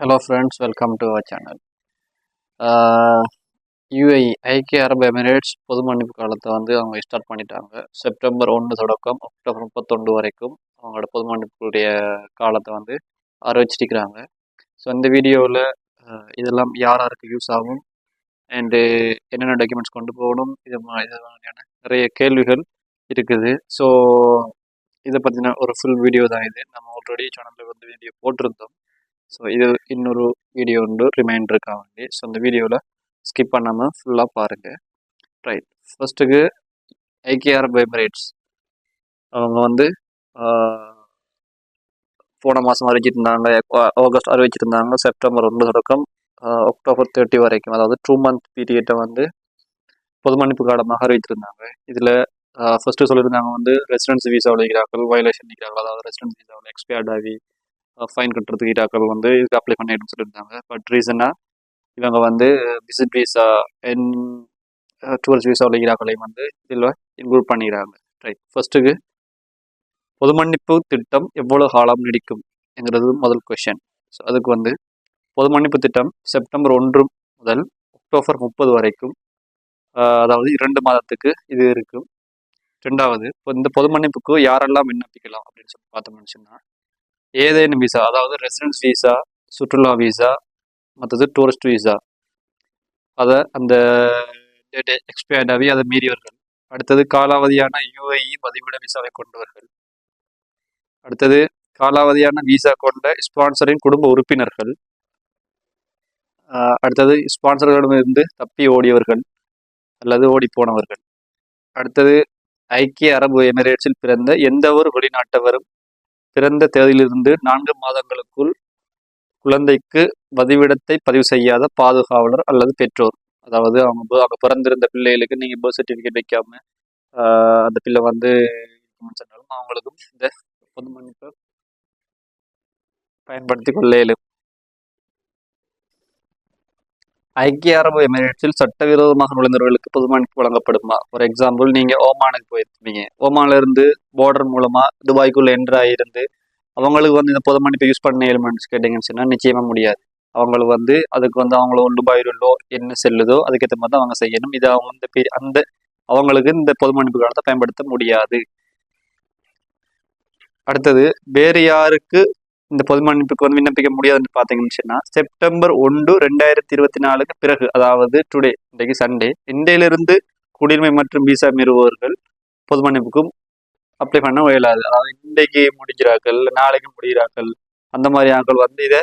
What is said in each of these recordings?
Hello friends welcome to our channel UAE ஐக்கிய அரபு Emirates பொது மன்னிப்பு காலத்தை வந்து அவங்க ஸ்டார்ட் பண்ணிட்டாங்க. செப்டம்பர் ஒன்று தொடக்கம் அக்டோபர் முப்பத்தொன்று வரைக்கும் அவங்களோட பொது மன்னிப்புடைய காலத்தை வந்து அறிவிச்சிருக்கிறாங்க. ஸோ இந்த வீடியோவில் uh, இதெல்லாம் யார் யாருக்கு யூஸ் ஆகும் அண்டு என்னென்ன டாக்குமெண்ட்ஸ் கொண்டு போகணும் இது மா- இது மாதிரியான நிறைய கேள்விகள் இருக்குது. ஸோ இதை பற்றின ஒரு ஃபுல் வீடியோ தான் இது. நம்ம ஆல்ரெடி சேனலில் வந்து வீடியோ போட்டிருந்தோம். ஸோ இது இன்னொரு வீடியோ உண்டு ரிமைண்டருக்காக வேண்டி ஸோ அந்த வீடியோவில் ஸ்கிப் பண்ணாமல் ஃபுல்லாக பாருங்கள் ரைட் ஃபர்ஸ்ட்டுக்கு ஐக்கிய அரபு எமிரேட்ஸ் அவங்க வந்து போன மாதம் அறிவிச்சிருந்தாங்க ஆகஸ்ட் அறிவிச்சிருந்தாங்க செப்டம்பர் ஒன்று தொடக்கம் அக்டோபர் தேர்ட்டி வரைக்கும். அதாவது டூ மந்த் பீரியட்டை வந்து பொது மன்னிப்பு காலமாக அறிவித்திருந்தாங்க இதில் ஃபஸ்ட்டு சொல்லியிருந்தாங்க வந்து ரெசிடென்ஸ் வீசா விளைக்கிறார்கள் வயலேஷன் இருக்கிறார்கள் அதாவது ரெசிடென்ஸ் வீசா எக்ஸ்பயர்ட் ஆகி ஃபைன் கட்டுறதுக்கு ஈராக்கள் வந்து இதுக்கு அப்ளை பண்ணிடுன்னு சொல்லியிருந்தாங்க. பட் ரீசனாக இவங்க வந்து விசிட் விசா என் டூரிஸ்ட் உள்ள ஈராக்களையும் வந்து இதில் இன்க்ளூட் பண்ணிக்கிறாங்க ரைட் ஃபர்ஸ்ட்டுக்கு பொது மன்னிப்பு திட்டம் எவ்வளோ காலம் நீடிக்கும் என்கிறது முதல் கொஷின் ஸோ அதுக்கு வந்து பொது மன்னிப்பு திட்டம் செப்டம்பர் ஒன்று முதல் அக்டோபர் முப்பது வரைக்கும் அதாவது இரண்டு மாதத்துக்கு இது இருக்கும். ரெண்டாவது இப்போ இந்த பொது மன்னிப்புக்கு யாரெல்லாம் விண்ணப்பிக்கலாம் அப்படின்னு சொல்லி பார்த்தோம்னு சொன்னால் ஏதேனும் விசா அதாவது ரெசிடென்ஸ் விசா சுற்றுலா விசா மற்றது டூரிஸ்ட் விசா அதை அந்த டேட் எக்ஸ்பயர்ட் ஆகி அதை மீறியவர்கள். அடுத்தது காலாவதியான யூஏஇ பதிவிட விசாவை கொண்டவர்கள். அடுத்தது காலாவதியான விசா கொண்ட ஸ்பான்சரின் குடும்ப உறுப்பினர்கள். அடுத்தது ஸ்பான்சர்களிடமிருந்து தப்பி ஓடியவர்கள் அல்லது ஓடி போனவர்கள் அடுத்தது ஐக்கிய அரபு எமிரேட்ஸில் பிறந்த எந்த ஒரு வெளிநாட்டவரும் பிறந்த தேதியிலிருந்து நான்கு மாதங்களுக்குள் குழந்தைக்கு வதிவிடத்தை பதிவு செய்யாத பாதுகாவலர் அல்லது பெற்றோர். அதாவது அவங்க ப- அவங்க பிறந்திருந்த பிள்ளைகளுக்கு நீங்கள் பர்த் சர்டிஃபிகேட் வைக்காம அந்த பிள்ளை வந்து சொன்னாலும் அவங்களுக்கும் இந்த பொது மன்னிப்பு பயன்படுத்தி கொள்ள இயலும் ஐக்கிய அரபு எமிரேட்ஸில் சட்டவிரோதமாக நுழைந்தவர்களுக்கு பொது வழங்கப்படுமா? ஃபார் எக்ஸாம்பிள் நீங்க ஓமானுக்கு போயிருப்பீங்க. ஓமான்ல இருந்து பார்டர் மூலமா துபாய்க்குள்ள என்ட்ரு ஆகிருந்து அவங்களுக்கு வந்து இந்த பொது மன்னிப்பு யூஸ் பண்ண எலிமெண்ட்ஸ் கேட்டீங்கன்னு சொன்னா நிச்சயமா முடியாது. அவங்களுக்கு வந்து அதுக்கு வந்து அவங்கள துபாயிலோ என்ன செல்லுதோ அதுக்கேற்ற மாதிரி தான் அவங்க செய்யணும். இது அவங்க வந்து அந்த அவங்களுக்கு இந்த பொது மன்னிப்பு காலத்தை பயன்படுத்த முடியாது. அடுத்தது வேறு யாருக்கு இந்த பொது மன்னிப்புக்கு வந்து விண்ணப்பிக்க முடியாதுன்னு பார்த்தீங்கன்னு சொன்னா செப்டம்பர் ஒன்று ரெண்டாயிரத்தி இருபத்தி நாலுக்கு பிறகு அதாவது டுடே இன்றைக்கு சண்டே இன்றையிலிருந்து குடியுரிமை மற்றும் விசா மீறுபவர்கள் பொது மன்னிப்புக்கும் அப்ளை பண்ண இயலாது. அதாவது இன்றைக்கு முடிக்கிறார்கள் நாளைக்கு முடிகிறார்கள் அந்த மாதிரி ஆட்கள் வந்து இதை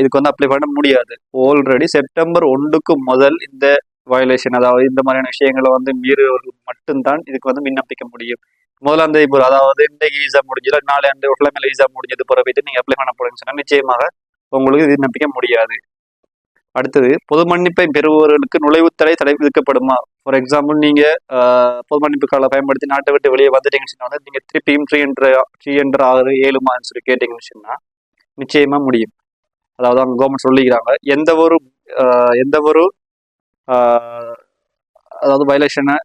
இதுக்கு வந்து அப்ளை பண்ண முடியாது. ஆல்ரெடி செப்டம்பர் ஒன்றுக்கு முதல் இந்த வயலேஷன் அதாவது இந்த மாதிரியான விஷயங்களை வந்து மீறுவர்கள் மட்டும்தான் இதுக்கு வந்து விண்ணப்பிக்க முடியும். முதலாம் தேதி போகிற அதாவது இன்றைக்கு விசா முடிஞ்சது நாளை அந்த உலகில் விசா முடிஞ்சது பிறகு போயிட்டு நீங்கள் அப்ளை பண்ண போறீங்கன்னு சொன்னால் நிச்சயமாக உங்களுக்கு இது விண்ணப்பிக்க முடியாது. அடுத்தது பொது மன்னிப்பை பெறுபவர்களுக்கு நுழைவுத்தடை தடை விதிக்கப்படுமா ஃபார் எக்ஸாம்பிள் நீங்க பொது மன்னிப்பு காலை பயன்படுத்தி நாட்டை விட்டு வெளியே வந்துட்டீங்கன்னு சொன்னா நீங்க திருப்பியும் த்ரீ என்ற த்ரீ என்ற ஆறு ஏழுமான்னு சொல்லி கேட்டீங்கன்னு சொன்னா நிச்சயமா முடியும். அதாவது அவங்க கவர்மெண்ட் சொல்லிக்கிறாங்க எந்த ஒரு எந்த ஒரு அதாவது வயலேஷனை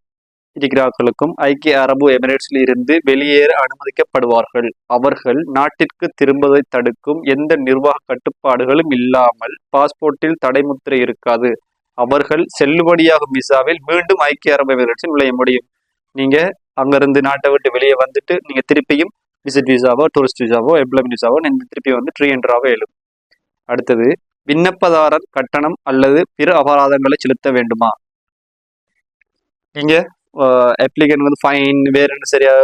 இருக்கிறார்களுக்கும் ஐக்கிய அரபு எமிரேட்ஸில் இருந்து வெளியேற அனுமதிக்கப்படுவார்கள். அவர்கள் நாட்டிற்கு திரும்புவதை தடுக்கும் எந்த நிர்வாக கட்டுப்பாடுகளும் இல்லாமல் பாஸ்போர்ட்டில் தடைமுத்திரை இருக்காது. அவர்கள் செல்லுபடியாகும் விசாவில் மீண்டும் ஐக்கிய அரபு எமிரேட்ஸில் நுழைய முடியும். நீங்க அங்கிருந்து நாட்டை விட்டு வெளியே வந்துட்டு நீங்க திருப்பியும் விசிட் விசாவோ டூரிஸ்ட் விசாவோ எம்ப்ளாய்மெண்ட் விசாவோ நீங்கள் திருப்பி வந்து ட்ரீ என்ட்ராவோ எழும். அடுத்தது விண்ணப்பதாரர் கட்டணம் அல்லது பிற அபராதங்களை செலுத்த வேண்டுமா? நீங்க அப்ளிகன் வந்து ஃபைன் வேற என்ன சரியா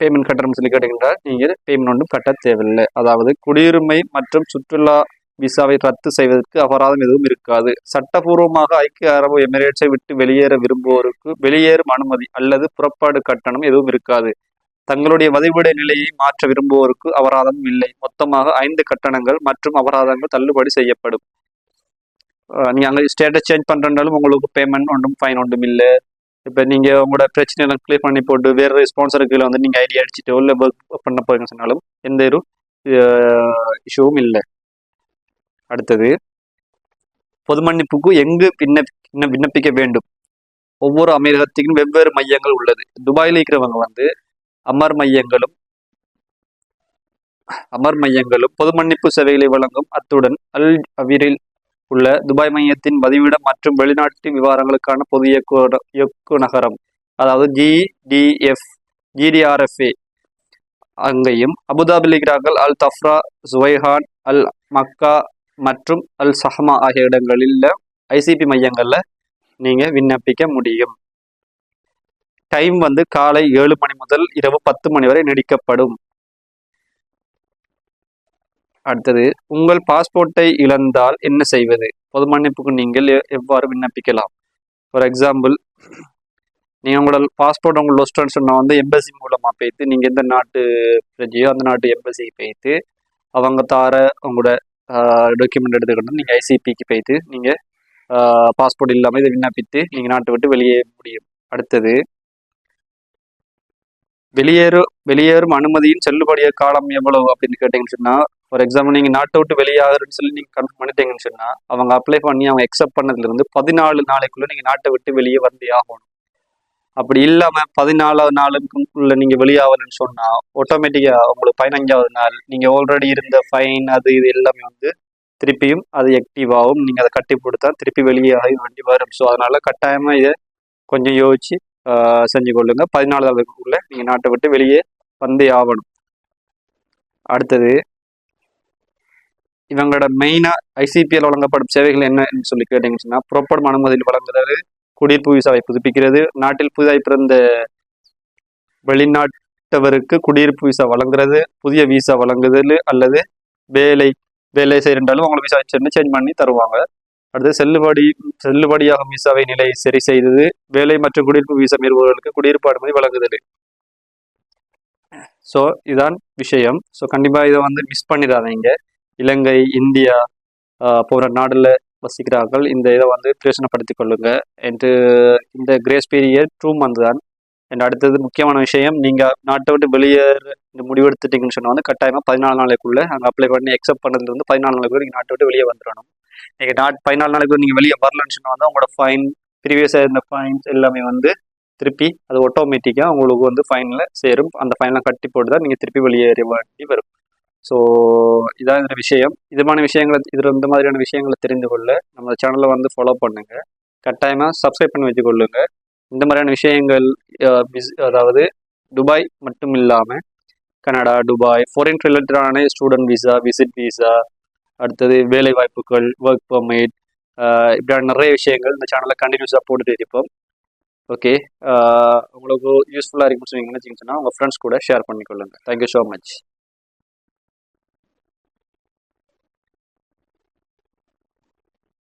பேமெண்ட் கட்டணம் சொல்லி கேட்டீங்கன்னா நீங்கள் பேமெண்ட் ஒன்றும் கட்ட தேவையில்லை. அதாவது குடியுரிமை மற்றும் சுற்றுலா விசாவை ரத்து செய்வதற்கு அபராதம் எதுவும் இருக்காது. சட்டபூர்வமாக ஐக்கிய அரபு எமிரேட்ஸை விட்டு வெளியேற விரும்புவோருக்கு வெளியேறும் அனுமதி அல்லது புறப்பாடு கட்டணம் எதுவும் இருக்காது. தங்களுடைய வதிவிட நிலையை மாற்ற விரும்புவோருக்கு அபராதம் இல்லை. மொத்தமாக ஐந்து கட்டணங்கள் மற்றும் அபராதங்கள் தள்ளுபடி செய்யப்படும். நீங்கள் அங்கே ஸ்டேட்டஸ் சேஞ்ச் பண்றதுனாலும் உங்களுக்கு பேமெண்ட் ஒன்றும் ஃபைன் ஒன்றும் இல்லை. இப்போ நீங்க உங்களோட பிரச்சனை எல்லாம் கிளியர் பண்ணி போட்டு வேறு ஸ்பான்சருக்கு வந்து நீங்க ஐடியா அடிச்சுட்டோ இல்லை ஒர்க் பண்ண போறீங்க சொன்னாலும் எந்த ஒரு இஷ்யூவும் இல்லை. அடுத்தது பொது மன்னிப்புக்கு எங்கு விண்ணப்ப விண்ணப்பிக்க வேண்டும்? ஒவ்வொரு அமீரகத்துக்கும் வெவ்வேறு மையங்கள் உள்ளது. துபாயில் இருக்கிறவங்க வந்து அமர் மையங்களும் அமர் மையங்களும் பொது மன்னிப்பு சேவைகளை வழங்கும் அத்துடன் அல் அவிரில் உள்ள துபாய் மையத்தின் பதிவிடம் மற்றும் வெளிநாட்டு விவகாரங்களுக்கான பொது இயக்கு இயக்குநகரம் அதாவது ஜிடிஎஃப் ஜிடிஆர்எஃப்ஏ அங்கேயும் அபுதாபி இருக்கிறார்கள் அல் தஃப்ரா ஜுவைஹான் அல் மக்கா மற்றும் அல் சஹமா ஆகிய இடங்களில் ஐசிபி மையங்களில் நீங்கள் விண்ணப்பிக்க முடியும். டைம் வந்து காலை ஏழு மணி முதல் இரவு பத்து மணி வரை நீடிக்கப்படும். அடுத்தது உங்கள் பாஸ்போர்ட்டை இழந்தால் என்ன செய்வது? பொது மன்னிப்புக்கு நீங்கள் எ- எவ்வாறு விண்ணப்பிக்கலாம்? ஃபார் எக்ஸாம்பிள் நீங்கள் உங்களோட பாஸ்போர்ட் உங்கள் லொஸ்டன்னு சொன்னால் வந்து எம்பசி மூலமாக போய்த்து நீங்கள் எந்த நாட்டு பிரஜையோ அந்த நாட்டு எம்பசிக்கு போய்த்து அவங்க தார உங்களோட டாக்குமெண்ட் எடுத்துக்கொண்டு நீங்கள் ஐசிபிக்கு போய்த்து நீங்கள் பாஸ்போர்ட் இல்லாமல் இதை விண்ணப்பித்து நீங்கள் நாட்டை விட்டு வெளியே முடியும். அடுத்தது வெளியேறு வெளியேறும் அனுமதியின் செல்லுபடிய காலம் எவ்வளவு அப்படின்னு கேட்டீங்கன்னு சொன்னால் ஃபார் எக்ஸாம்பிள் நீங்கள் நாட்டை விட்டு வெளியாகிறன்னு சொல்லி நீங்கள் கன்ஃபார்ம் பண்ணிட்டீங்கன்னு சொன்னால் அவங்க அப்ளை பண்ணி அவங்க எக்ஸப்ட் பண்ணதுலேருந்து பதினாலு நாளைக்குள்ளே நீங்கள் நாட்டை விட்டு வெளியே வந்தே ஆகணும். அப்படி இல்லாமல் பதினாலாவது நாளுக்குள்ள நீங்கள் வெளியாகலன்னு சொன்னால் ஆட்டோமேட்டிக்காக உங்களுக்கு பதினஞ்சாவது நாள் நீங்கள் ஆல்ரெடி இருந்த ஃபைன் அது இது எல்லாமே வந்து திருப்பியும் அது ஆக்டிவ் ஆகும். நீங்கள் அதை கட்டி கொடுத்தா திருப்பி வெளியே ஆகி வண்டி வரும். ஸோ அதனால் கட்டாயமாக இதை கொஞ்சம் யோசிச்சு செஞ்சு கொள்ளுங்க. பதினாலாவதுக்குள்ளே நீங்கள் நாட்டை விட்டு வெளியே வந்தே ஆகணும். அடுத்தது இவங்களோட மெயினாக ஐசிபிஎல் வழங்கப்படும் சேவைகள் என்னன்னு சொல்லி கேட்டீங்கன்னு சொன்னால் புறப்படும் அனுமதியில் வழங்குதல் குடியிருப்பு விசாவை புதுப்பிக்கிறது நாட்டில் புதிதாய் பிறந்த வெளிநாட்டவருக்கு குடியிருப்பு விசா வழங்குறது புதிய விசா வழங்குதல் அல்லது வேலை வேலை செய்யறாலும் அவங்களுக்கு விசா வச்சு சேஞ்ச் பண்ணி தருவாங்க. அடுத்து செல்லுபடி செல்லுபடியாகும் விசாவை நிலை சரி செய்தது வேலை மற்றும் குடியிருப்பு விசா மீறுபவர்களுக்கு குடியிருப்பு அனுமதி வழங்குதல். ஸோ இதான் விஷயம். ஸோ கண்டிப்பாக இதை வந்து மிஸ் பண்ணிடாதீங்க. இலங்கை இந்தியா போன்ற நாடுல வசிக்கிறார்கள். இந்த இதை வந்து பிரயோசனப்படுத்திக் கொள்ளுங்க என்று இந்த கிரேஸ் பீரியட் டூ மந்த் தான். அண்ட் அடுத்தது முக்கியமான விஷயம் நீங்கள் நாட்டை விட்டு வெளியேற இந்த முடிவெடுத்துட்டீங்கன்னு சொன்னால் வந்து கட்டாயமாக பதினாலு நாளைக்குள்ளே அங்கே அப்ளை பண்ணி எக்ஸப்ட் பண்ணதுல வந்து பதினாலு நாளைக்குள்ள நீங்கள் நாட்டை விட்டு வெளியே வந்துடணும் நீங்கள் நாட் பதினாலு நாளைக்கு நீங்கள் வெளியே வரலன்னு சொன்னால் வந்து உங்களோட ஃபைன் ப்ரீவியஸாக இருந்த ஃபைன்ஸ் எல்லாமே வந்து திருப்பி அது ஆட்டோமேட்டிக்காக உங்களுக்கு வந்து ஃபைனில் சேரும். அந்த ஃபைனெலாம் கட்டி போட்டு தான் நீங்கள் திருப்பி வெளியேற வேண்டி வரும். ஸோ இதான் இந்த விஷயம். இதுமான விஷயங்களை இதில் இந்த மாதிரியான விஷயங்களை தெரிந்து கொள்ள. நம்ம சேனலை வந்து ஃபாலோ பண்ணுங்க. கட்டாயமாக சப்ஸ்கிரைப் பண்ணி வச்சுக்கொள்ளுங்க. இந்த மாதிரியான விஷயங்கள் அதாவது துபாய் மட்டும் இல்லாமல் கனடா துபாய் ஃபாரின் ரிலேட்டடான ஸ்டூடெண்ட் விசா விசிட் விசா அடுத்தது வேலை வாய்ப்புகள் ஒர்க் பர்மிட் இப்படியான நிறைய விஷயங்கள் இந்த சேனலில் கண்டினியூஸாக போட்டுட்டு இருப்போம். ஓகே உங்களுக்கு யூஸ்ஃபுல்லாக இருக்குன்னு சொன்னீங்கன்னு வச்சிங்கன்னா உங்கள் ஃப்ரெண்ட்ஸ் கூட ஷேர் பண்ணிக்கொள்ளுங்க. Thank you so much